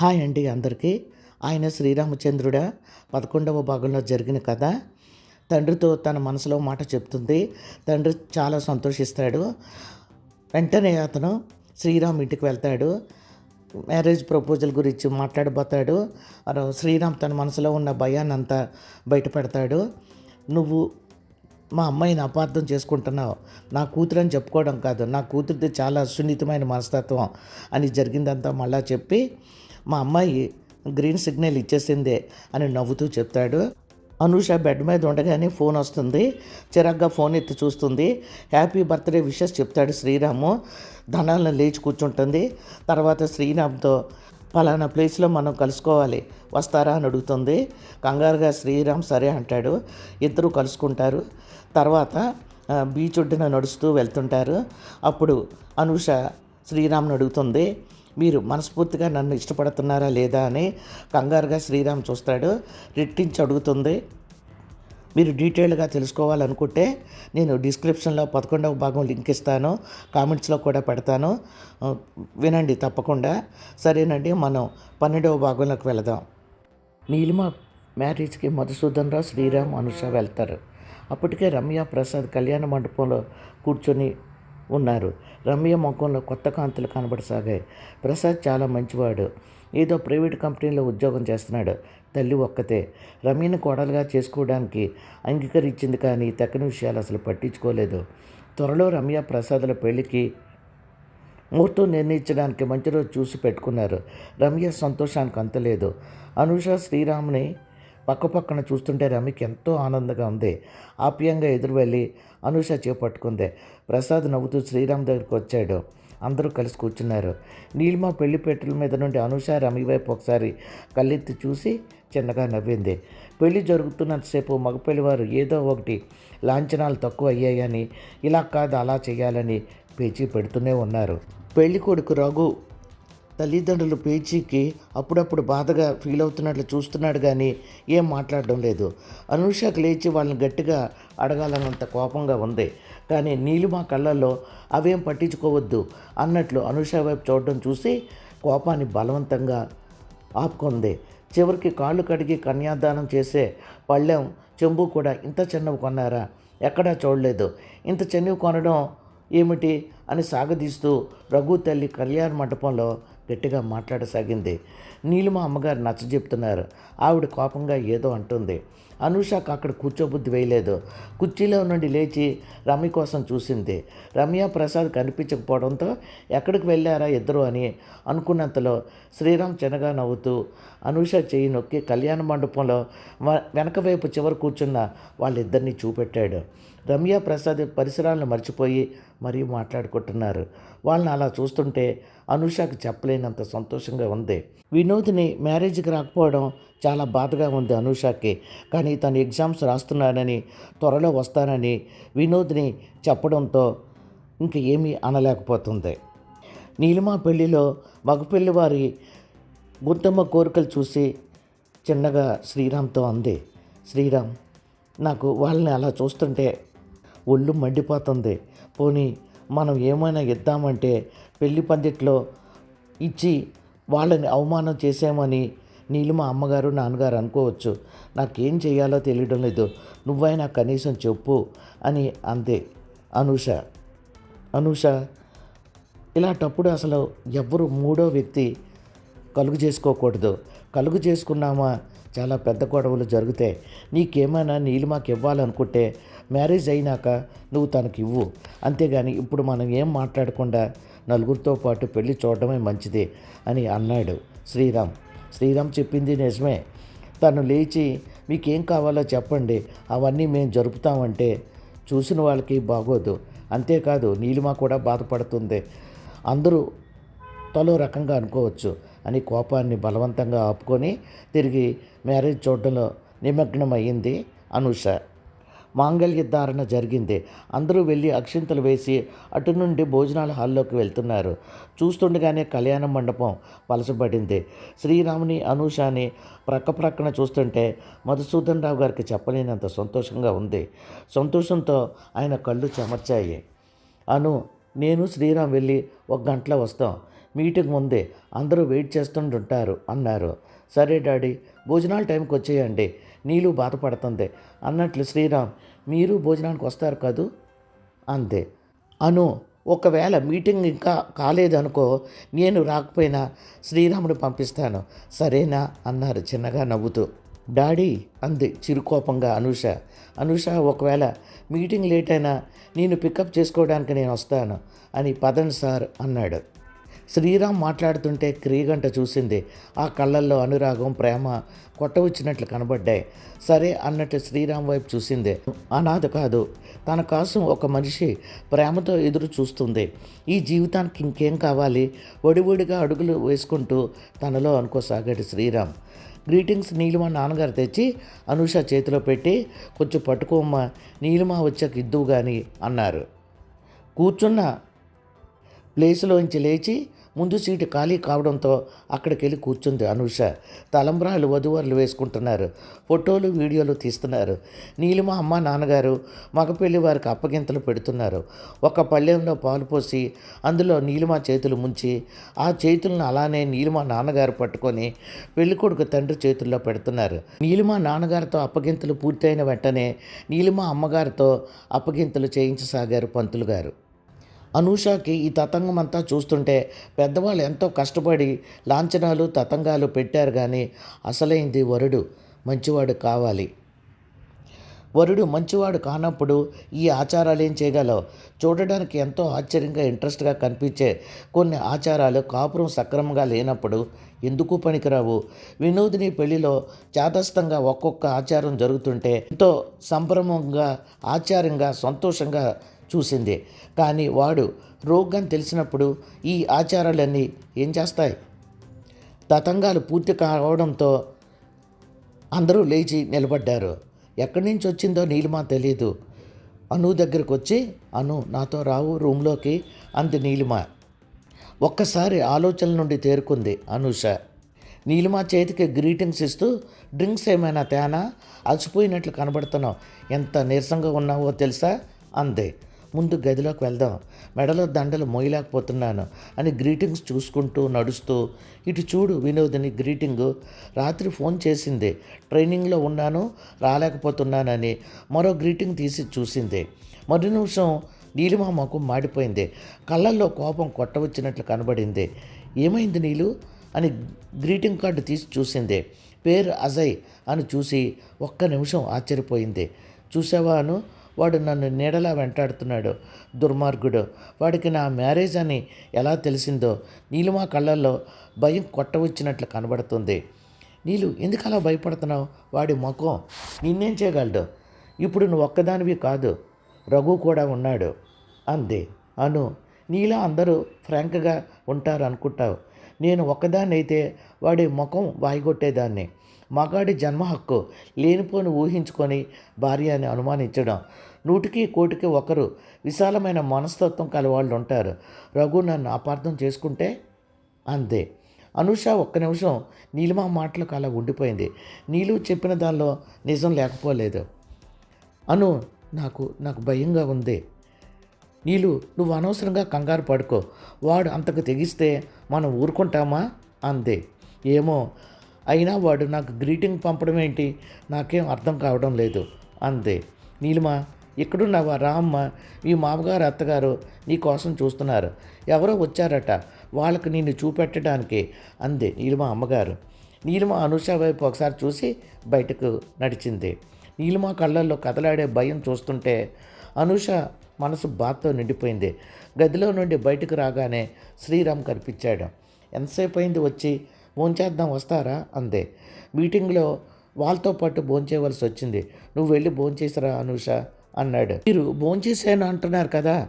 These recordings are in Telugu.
హాయ్ అండి అందరికీ. ఆయన శ్రీరామచంద్రుడ. పదకొండవ భాగంలో జరిగిన కథ. తండ్రితో తన మనసులో మాట చెప్తుంది. తండ్రి చాలా సంతోషిస్తాడు. వెంటనే అతను శ్రీరామ్ ఇంటికి వెళ్తాడు. మ్యారేజ్ ప్రపోజల్ గురించి మాట్లాడబోతాడు. శ్రీరామ్ తన మనసులో ఉన్న భయాన్ని అంతా బయటపెడతాడు. నువ్వు మా అమ్మాయిని అపార్థం చేసుకుంటున్నావు. నా కూతురు అని చెప్పుకోవడం కాదు. నా కూతురిది చాలా సున్నితమైన మనస్తత్వం అని జరిగిందంతా మళ్ళా చెప్పి మా అమ్మాయి గ్రీన్ సిగ్నల్ ఇచ్చేసిందే అని నవ్వుతూ చెప్తాడు. అనూష బెడ్ మీద ఉండగానే ఫోన్ వస్తుంది. చిరాగ్గా ఫోన్ ఎత్తి చూస్తుంది. హ్యాపీ బర్త్డే విషెస్ చెప్తాడు శ్రీరాము. ధనాలను లేచి కూర్చుంటుంది. తర్వాత శ్రీరామ్తో పలానా ప్లేస్లో మనం కలుసుకోవాలి. వస్తారా? అని అడుగుతుంది. కంగారుగా శ్రీరామ్ సరే అంటాడు. ఇద్దరు కలుసుకుంటారు. తర్వాత బీచ్ ఒడ్డున నడుస్తూ వెళ్తుంటారు. అప్పుడు అనూష శ్రీరామ్ని అడుగుతుంది. మీరు మనస్ఫూర్తిగా నన్ను ఇష్టపడుతున్నారా లేదా అని కంగారుగా శ్రీరామ్ చూస్తాడు. రెట్టించి అడుగుతుంది. మీరు డీటెయిల్గా తెలుసుకోవాలనుకుంటే నేను డిస్క్రిప్షన్లో పదకొండవ భాగం లింక్ ఇస్తాను. కామెంట్స్లో కూడా పెడతాను. వినండి తప్పకుండా. సరేనండి మనం పన్నెండవ భాగంలోకి వెళదాం. నీలిమ మ్యారేజ్కి మధుసూదన్ రావు శ్రీరామ్ అనుష వెళ్తారు. అప్పటికే రమ్య ప్రసాద్ కళ్యాణ మండపంలో కూర్చొని ఉన్నారు. రమ్య ముఖంలో కొత్త కాంతులు కనబడసాగాయి. ప్రసాద్ చాలా మంచివాడు. ఏదో ప్రైవేట్ కంపెనీలో ఉద్యోగం చేస్తున్నాడు. తల్లి ఒక్కతే. రమ్యను కోడలుగా చేసుకోవడానికి అంగీకరించింది కానీ తక్కిన విషయాలు అసలు పట్టించుకోలేదు. త్వరలో రమ్య ప్రసాదుల పెళ్ళికి ముహూర్తం నిర్ణయించడానికి మంచి రోజు చూసి పెట్టుకున్నారు. రమ్య సంతోషానికి అంతలేదు అనుష శ్రీరాముని పక్కపక్కన చూస్తుంటే రమికి ఎంతో ఆనందంగా ఉంది. ఆప్యాయంగా ఎదురు వెళ్ళి అనూష చేపట్టుకుంది. ప్రసాద్ నవ్వుతూ శ్రీరామ్ దగ్గరికి వచ్చాడు. అందరూ కలిసి కూర్చున్నారు. నీలిమ పెళ్ళిపెట్టుల మీద నుండి అనూష రమి వైపు ఒకసారి కళ్ళెత్తి చూసి చిన్నగా నవ్వింది. పెళ్ళి జరుగుతున్నంతసేపు మగపెళ్ళివారు ఏదో ఒకటి లాంఛనాలు తక్కువ అయ్యాయని ఇలా కాదు అలా చేయాలని పేచీ పెడుతూనే ఉన్నారు. పెళ్ళి కొడుకు రఘు తల్లిదండ్రులు పేచీకి అప్పుడప్పుడు బాధగా ఫీల్ అవుతున్నట్లు చూస్తున్నాడు కానీ ఏం మాట్లాడడం లేదు. అనూషకు లేచి వాళ్ళని గట్టిగా అడగాలన్నంత కోపంగా ఉంది. కానీ నీళ్ళు మా కళ్ళల్లో అవేం పట్టించుకోవద్దు అన్నట్లు అనూష వైపు చూడడం చూసి కోపాన్ని బలవంతంగా ఆపుకుంది. చివరికి కాళ్ళు కడిగి కన్యాదానం చేసే పళ్ళెం చెంబు కూడా ఇంత చిన్నవి కొన్నారా? ఎక్కడా చూడలేదు. ఇంత చిన్నవి కొనడం ఏమిటి అని సాగదీస్తూ రఘు తల్లి కళ్యాణ మండపంలో గట్టిగా మాట్లాడసాగింది. నీలిమ అమ్మగారు నచ్చజెప్తున్నారు. ఆవిడ కోపంగా ఏదో అంటుంది. అనూషకు అక్కడ కూర్చోబుద్ధి వేయలేదు. కుర్చీలో నుండి లేచి రమ్య కోసం చూసింది. రమ్య ప్రసాద్ కనిపించకపోవడంతో ఎక్కడికి వెళ్ళారా ఇద్దరు అని అనుకున్నంతలో శ్రీరామ్ చిన్నగా నవ్వుతూ అనుష చేయి నొక్కి కళ్యాణ మండపంలో వ- వెనక వైపు చివర కూర్చున్న వాళ్ళిద్దరిని చూపెట్టాడు. రమ్య ప్రసాద్ పరిసరాలను మర్చిపోయి మరీ మాట్లాడుకుంటున్నారు. వాళ్ళని అలా చూస్తుంటే అనుషాకు చెప్పలేనంత సంతోషంగా ఉంది. వినోద్ని మ్యారేజ్కి రాకపోవడం చాలా బాధగా ఉంది అనూషకి. కానీ తను ఎగ్జామ్స్ రాస్తున్నానని త్వరలో వస్తానని వినోద్ని చెప్పడంతో ఇంక ఏమీ అనలేకపోతుంది. నీలిమా పెళ్ళిలో మగపెళ్ళి వారి గుంతమ్మ కోరికలు చూసి చిన్నగా శ్రీరామ్తో అంది. శ్రీరామ్ నాకు వాళ్ళని అలా చూస్తుంటే ఒళ్ళు మండిపోతుంది. పోనీ మనం ఏమైనా ఇద్దామంటే పెళ్ళి పందిట్లో ఇచ్చి వాళ్ళని అవమానం చేసామని నీలిమ అమ్మగారు నాన్నగారు అనుకోవచ్చు. నాకేం చేయాలో తెలియడం లేదు. నువ్వైనా కనీసం చెప్పు అని అంతే అనూష. అనూష ఇలాంటప్పుడు అసలు ఎవ్వరు మూడో వ్యక్తి కలుగు చేసుకోకూడదు. కలుగు చేసుకున్నామా? చాలా పెద్ద గొడవలు జరుగుతాయి. నీకేమైనా నీళ్ళు మాకు ఇవ్వాలనుకుంటే మ్యారేజ్ అయినాక నువ్వు తనకి ఇవ్వు అంతేగాని ఇప్పుడు మనం ఏం మాట్లాడకుండా నలుగురితో పాటు పెళ్ళి చూడడమే మంచిది అని అన్నాడు శ్రీరామ్. శ్రీరామ్ చెప్పింది నిజమే. తను లేచి మీకేం కావాలో చెప్పండి అవన్నీ మేము జరుపుతామంటే చూసిన వాళ్ళకి బాగోదు. అంతేకాదు నీలిమ కూడా బాధపడుతుంది. అందరూ తలో రకంగా అనుకోవచ్చు అని కోపాన్ని బలవంతంగా ఆపుకొని తిరిగి మ్యారేజ్ చూడడంలో నిమగ్నమయ్యింది అనూష. మాంగళ్య ధారణ జరిగింది. అందరూ వెళ్ళి అక్షింతలు వేసి అటు నుండి భోజనాల హాల్లోకి వెళ్తున్నారు. చూస్తుండగానే కళ్యాణ మండపం పలసబడింది శ్రీరాముని అనూషాని ప్రక్క ప్రక్కన చూస్తుంటే మధుసూదన్ రావు గారికి చెప్పలేనంత సంతోషంగా ఉంది. సంతోషంతో ఆయన కళ్ళు చెమర్చాయి. అను నేను శ్రీరామ్ వెళ్ళి ఒక గంటలో వస్తాం. మీటింగ్ ముందే అందరూ వెయిట్ చేస్తుంటుంటారు అన్నారు. సరే డాడీ భోజనాల టైంకి వచ్చేయండి. నీళ్ళు బాధపడుతుంది. అన్నట్లు శ్రీరామ్ మీరు భోజనానికి వస్తారు కదూ? అంతే అను ఒకవేళ మీటింగ్ ఇంకా కాలేదనుకో నేను రాకపోయినా శ్రీరాముడు పంపిస్తాను. సరేనా? అన్నారు చిన్నగా నవ్వుతూ. డాడీ అంది చిరుకోపంగా అనూష. అనూష ఒకవేళ మీటింగ్ లేట్ అయినా నేను పికప్ చేసుకోవడానికి నేను వస్తాను అని పదన్ సార్ అన్నాడు. శ్రీరామ్ మాట్లాడుతుంటే క్రీగంట చూసింది. ఆ కళ్ళల్లో అనురాగం ప్రేమ కొట్టవచ్చినట్లు కనబడ్డాయి. సరే అన్నట్టు శ్రీరామ్ వైపు చూసింది. అనాథ కాదు తన కోసం ఒక మనిషి ప్రేమతో ఎదురు చూస్తుంది. ఈ జీవితానికి ఇంకేం కావాలి? ఒడివడిగా అడుగులు వేసుకుంటూ తనలో అనుకోసాగాడు శ్రీరామ్. గ్రీటింగ్స్ నీలిమ నాన్నగారు తెచ్చి అనూష చేతిలో పెట్టి కొంచెం పట్టుకోమ్మ నీలిమ వచ్చాక ఇద్దువు కానీ అన్నారు. కూర్చున్న ప్లేసులోంచి లేచి ముందు సీటు ఖాళీ కావడంతో అక్కడికి వెళ్ళి కూర్చుంది అనూష. తలంబ్రాలు వధువరులు వేసుకుంటున్నారు. ఫోటోలు వీడియోలు తీస్తున్నారు. నీలిమ అమ్మ నాన్నగారు మగపెళ్ళి వారికి అప్పగింతలు పెడుతున్నారు. ఒక పళ్ళెంలో పాలు పోసి అందులో నీలిమ చేతులు ముంచి ఆ చేతులను అలానే నీలిమ నాన్నగారు పట్టుకొని పెళ్ళికొడుకు తండ్రి చేతుల్లో పెడుతున్నారు. నీలిమ నాన్నగారితో అప్పగింతలు పూర్తయిన వెంటనే నీలిమ అమ్మగారితో అప్పగింతలు చేయించసాగారు పంతులు గారు. అనూషకి ఈ తతంగం అంతా చూస్తుంటే పెద్దవాళ్ళు ఎంతో కష్టపడి లాంఛనాలు తతంగాలు పెట్టారు కానీ అసలైంది వరుడు మంచివాడు కావాలి. వరుడు మంచివాడు కానప్పుడు ఈ ఆచారాలు ఏం చేయగలవు? చూడడానికి ఎంతో ఆశ్చర్యంగా ఇంట్రెస్ట్గా కనిపించే కొన్ని ఆచారాలు కాపురం సక్రమంగా లేనప్పుడు ఎందుకు పనికిరావు? వినోదిని పెళ్ళిలో చాదస్తంగా ఒక్కొక్క ఆచారం జరుగుతుంటే ఎంతో సంభ్రమంగా ఆచారంగా సంతోషంగా చూసింది. కానీ వాడు రోగం తెలిసినప్పుడు ఈ ఆచారాలన్నీ ఏం చేస్తాయి? తతంగాలు పూర్తి కావడంతో అందరూ లేచి నిలబడ్డారు. ఎక్కడి నుంచి వచ్చిందో నీలిమా తెలియదు అను దగ్గరకు వచ్చి అను నాతో రావు రూమ్లోకి అంది నీలిమ. ఒక్కసారి ఆలోచనల నుండి తేరుకుంది అనూష. నీలిమ చేతికి గ్రీటింగ్స్ ఇస్తూ డ్రింక్స్ ఏమైనా తేనా? అలసిపోయినట్లు కనబడుతున్నావు. ఎంత నీరసంగా ఉన్నావో తెలుసా? అంది. ముందు గదిలోకి వెళ్దాం. మెడలో దండలు మోయలేకపోతున్నాను అని గ్రీటింగ్స్ చూసుకుంటూ నడుస్తూ ఇటు చూడు వినోదిని గ్రీటింగ్. రాత్రి ఫోన్ చేసింది. ట్రైనింగ్లో ఉన్నాను రాలేకపోతున్నానని మరో గ్రీటింగ్ తీసి చూసింది. మరు నిమిషం నీలిమ మొఖం మాడిపోయింది. కళ్ళల్లో కోపం కొట్టవచ్చినట్లు కనబడింది. ఏమైంది నీలు? అని గ్రీటింగ్ కార్డు తీసి చూసింది. పేరు అజయ్ అని చూసి ఒక్క నిమిషం ఆశ్చర్యపోయింది. చూసావా అను? వాడు నన్ను నీడలా వెంటాడుతున్నాడు. దుర్మార్గుడు వాడికి నా మ్యారేజ్ అని ఎలా తెలిసిందో నీలిమా కళ్ళల్లో భయం కొట్టవచ్చినట్లు కనబడుతుంది. నీలు ఎందుకు అలా భయపడుతున్నావు? వాడి ముఖం నిన్నేం చేయగలడు? ఇప్పుడు నువ్వు ఒక్కదానివి కాదు రఘు కూడా ఉన్నాడు. అంది. అను నీలా అందరూ ఫ్రాంక్గా ఉంటారు అనుకుంటావు నేను ఒక్కదాన్నైతే వాడి ముఖం వాయిగొట్టేదాన్ని. మగాడి జన్మ హక్కు లేనిపోని ఊహించుకొని భార్య అని అనుమానించడం నూటికి కోటికి ఒకరు విశాలమైన మనస్తత్వం కలవాళ్ళు ఉంటారు రఘు నన్ను అపార్థం చేసుకుంటే? అంతే. అనుష ఒక్క నిమిషం నీలిమా మాటలకు అలా ఉండిపోయింది. నీలు చెప్పిన దానిలో నిజం లేకపోలేదు. అను నాకు నాకు భయంగా ఉంది. నీలు నువ్వు అనవసరంగా కంగారు పడుకో. వాడు అంతకు తెగిస్తే మనం ఊరుకుంటామా? అందే ఏమో అయినా వాడు నాకు గ్రీటింగ్ పంపడం ఏంటి నాకేం అర్థం కావడం లేదు. అందే నీలిమా ఇక్కడున్నావా రా అమ్మ మీ మామగారు అత్తగారు నీ కోసం చూస్తున్నారు. ఎవరో వచ్చారట వాళ్ళకి నిన్ను చూపెట్టడానికి అందే నీలిమ అమ్మగారు. నీలిమ అనుష వైపు ఒకసారి చూసి బయటకు నడిచింది. నీలిమ కళ్ళల్లో కదలాడే భయం చూస్తుంటే అనుష మనసు బాధతో నిండిపోయింది. గదిలో నుండి బయటకు రాగానే శ్రీరామ్ కనిపించాడు. ఎంతసేపు అయింది వచ్చి? భోంచేద్దాం వస్తారా? అందే. మీటింగ్లో వాళ్ళతో పాటు భోంచేయవలసి వచ్చింది నువ్వు వెళ్ళి భోంచేసిరా అనూష? అన్నాడు. మీరు భోంచేశాను అంటున్నారు కదా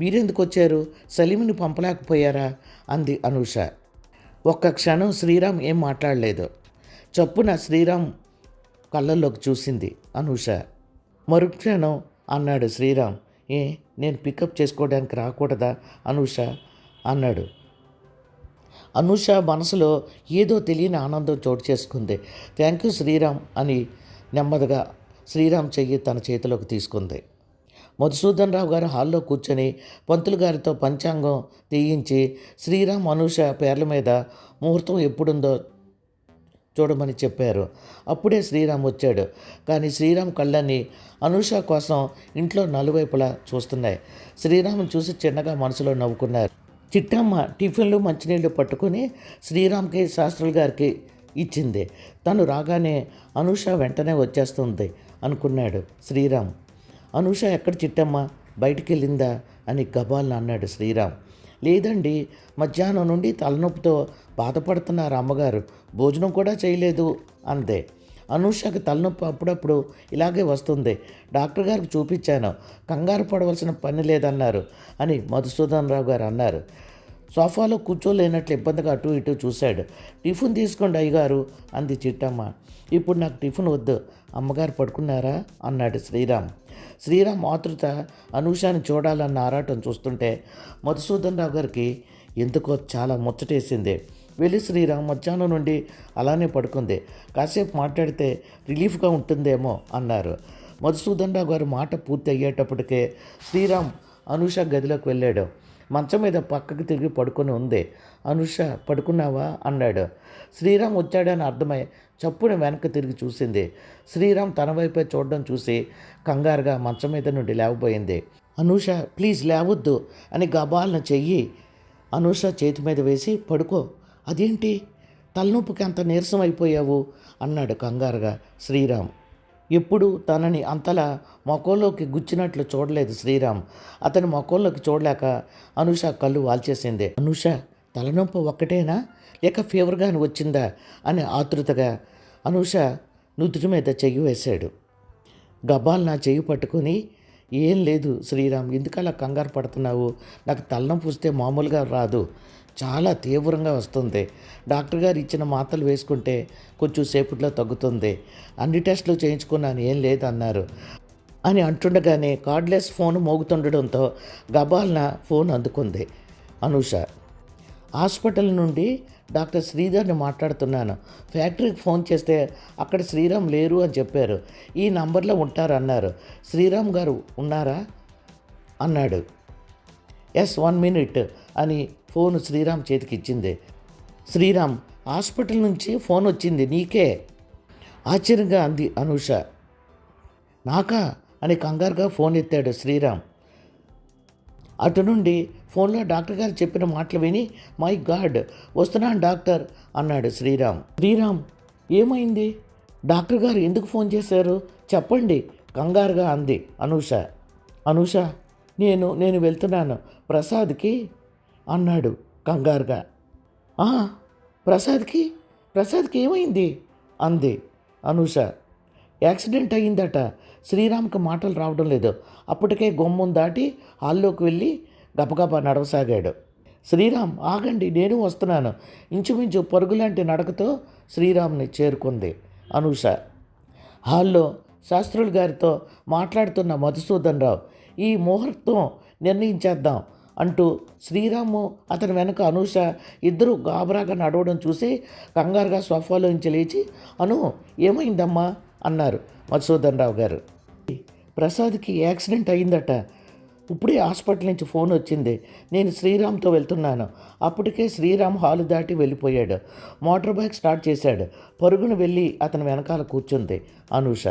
మీరెందుకు వచ్చారు? సలీంని పంపలేకపోయారా? అంది అనూష. ఒక్క క్షణం శ్రీరామ్ ఏం మాట్లాడలేదు. చప్పున శ్రీరామ్ కళ్ళల్లోకి చూసింది అనూష. మరుక్షణం అన్నాడు శ్రీరామ్. ఏ నేను పికప్ చేసుకోవడానికి రాకూడదా? అనూష అన్నాడు. అనూష మనసులో ఏదో తెలియని ఆనందం చోటు చేసుకుంది. థ్యాంక్ యూ శ్రీరామ్ అని నెమ్మదిగా శ్రీరామ్ చెయ్యి తన చేతిలోకి తీసుకుంది. మధుసూదన్ రావు గారు హాల్లో కూర్చొని పంతులు గారితో పంచాంగం తీయించి శ్రీరామ్ అనూష పేర్ల మీద ముహూర్తం ఎప్పుడుందో చూడమని చెప్పారు. అప్పుడే శ్రీరామ్ వచ్చాడు. కానీ శ్రీరామ్ కళ్ళని అనూష కోసం ఇంట్లో నలువైపులా చూస్తున్నాయి. శ్రీరామ్ చూసి చిన్నగా మనసులో నవ్వుకున్నారు. చిట్టమ్మ టిఫిన్లు మంచినీళ్ళు పట్టుకుని శ్రీరామ్కి శాస్త్రులు గారికి ఇచ్చింది. తను రాగానే అనూష వెంటనే వచ్చేస్తుంది. అనుకున్నాడు శ్రీరామ్. అనూష ఎక్కడ చిట్టమ్మ? బయటికి వెళ్ళిందా అని గబాల్ని అన్నాడు శ్రీరామ్. లేదండి మధ్యాహ్నం నుండి తలనొప్పితో బాధపడుతున్నారు అమ్మగారు. భోజనం కూడా చేయలేదు అందే. అనూషకు తలనొప్పి అప్పుడప్పుడు ఇలాగే వస్తుంది. డాక్టర్ గారికి చూపించాను. కంగారు పడవలసిన పని లేదన్నారు అని మధుసూదన్ రావు గారు అన్నారు. సోఫాలో కూర్చోలేనట్లు ఇబ్బందిగా అటు ఇటు చూశాడు. టిఫిన్ తీసుకోండి అయ్యగారు అంది చిట్టమ్మ. ఇప్పుడు నాకు టిఫిన్ వద్దు. అమ్మగారు పడుకున్నారా? అన్నాడు శ్రీరామ్. శ్రీరామ్ ఆతృత అనూషాని చూడాలన్న ఆరాటం చూస్తుంటే మధుసూదన్ రావు గారికి ఎందుకో చాలా ముచ్చటేసింది. వెళ్ళి శ్రీరామ్ మధ్యాహ్నం నుండి అలానే పడుకుంది. కాసేపు మాట్లాడితే రిలీఫ్గా ఉంటుందేమో అన్నారు. మధుసూదన్ రావు గారి మాట పూర్తి అయ్యేటప్పటికే శ్రీరామ్ అనూష గదిలోకి వెళ్ళాడు. మంచం మీద పక్కకి తిరిగి పడుకొని ఉంది. అనుష పడుకున్నావా? అన్నాడు. శ్రీరామ్ వచ్చాడని అర్థమై చప్పున వెనక్కి తిరిగి చూసింది. శ్రీరామ్ తన వైపే చూడడం చూసి కంగారుగా మంచం మీద నుండి లేవబోయింది. అనూష ప్లీజ్ లేవద్దు అని గబాలను చెయ్యి అనూష చేతి మీద వేసి పడుకో. అదేంటి? తలనొప్పికి అంత నీరసం అయిపోయావు? అన్నాడు కంగారుగా శ్రీరామ్. ఎప్పుడు తనని అంతలా మొఖంలోకి గుచ్చినట్లు చూడలేదు శ్రీరామ్. అతని మొఖంలోకి చూడలేక అనుష కళ్ళు వాల్చేసింది. అనుష తలనొప్పి ఒక్కటేనా? లేక ఫీవర్గా వచ్చిందా? అని ఆతృతగా అనుష నుదుటి మీద చెయ్యి వేశాడు. గబాల్ నా చెయ్యి పట్టుకొని ఏం లేదు శ్రీరామ్ ఎందుకలా కంగారు పడుతున్నావు? నాకు తలనొప్పి వస్తే మామూలుగా రాదు. చాలా తీవ్రంగా వస్తుంది. డాక్టర్ గారు ఇచ్చిన మాత్రలు వేసుకుంటే కొంచెం సేపట్లో తగ్గుతుంది. అన్ని టెస్టులు చేయించుకున్నాను ఏం లేదన్నారు. అని అంటుండగానే కార్డ్లెస్ ఫోన్ మోగుతుండడంతో గబాల్న ఫోన్ అందుకుంది. అనూష హాస్పిటల్ నుండి డాక్టర్ శ్రీధర్ని మాట్లాడుతున్నాను. ఫ్యాక్టరీకి ఫోన్ చేస్తే అక్కడ శ్రీరామ్ లేరు అని చెప్పారు. ఈ నంబర్లో ఉంటారన్నారు. శ్రీరామ్ గారు ఉన్నారా? అన్నాడు. ఎస్ వన్ మినిట్ అని ఫోన్ శ్రీరామ్ చేతికి ఇచ్చింది. శ్రీరామ్ హాస్పిటల్ నుంచి ఫోన్ వచ్చింది. నీకే? ఆశ్చర్యంగా అంది అనూష. నాకా? అని కంగారుగా ఫోన్ ఎత్తాడు శ్రీరామ్. అటు నుండి ఫోన్లో డాక్టర్ గారు చెప్పిన మాటలు విని మై గాడ్ వస్తున్నాను డాక్టర్ అన్నాడు శ్రీరామ్. శ్రీరామ్ ఏమైంది? డాక్టర్ గారు ఎందుకు ఫోన్ చేశారు? చెప్పండి కంగారుగా అంది అనూష. అనూష నేను నేను వెళ్తున్నాను. ప్రసాద్కి అన్నాడు కంగారుగా. "ఆ, ప్రసాద్కి ప్రసాద్కి ఏమైంది? అంది అనూష. యాక్సిడెంట్ అయ్యిందట. శ్రీరామ్కి మాటలు రావడం లేదు. అప్పటికే గొమ్మం దాటి హాల్లోకి వెళ్ళి గబగబా నడవసాగాడు. శ్రీరామ్ ఆగండి నేను వస్తున్నాను. ఇంచుమించు పరుగులాంటి నడకతో శ్రీరామ్ని చేరుకుంది అనూష. హాల్లో శాస్త్రులు గారితో మాట్లాడుతున్న మధుసూదన్ రావు ఈ ముహూర్తం నిర్ణయించేద్దాం. అంటూ శ్రీరాము అతని వెనక అనూష ఇద్దరు గాబరాగా నడవడం చూసి కంగారుగా సోఫాలోంచి లేచి అను ఏమైందమ్మా? అన్నారు మధుసూదన్ రావు గారు. ప్రసాద్కి యాక్సిడెంట్ అయిందట ఇప్పుడే హాస్పిటల్ నుంచి ఫోన్ వచ్చింది. నేను శ్రీరామ్తో వెళ్తున్నాను. అప్పటికే శ్రీరామ్ హాలు దాటి వెళ్ళిపోయాడు. మోటార్ బైక్ స్టార్ట్ చేశాడు. పరుగున వెళ్ళి అతని వెనకాల కూర్చుంది అనూష.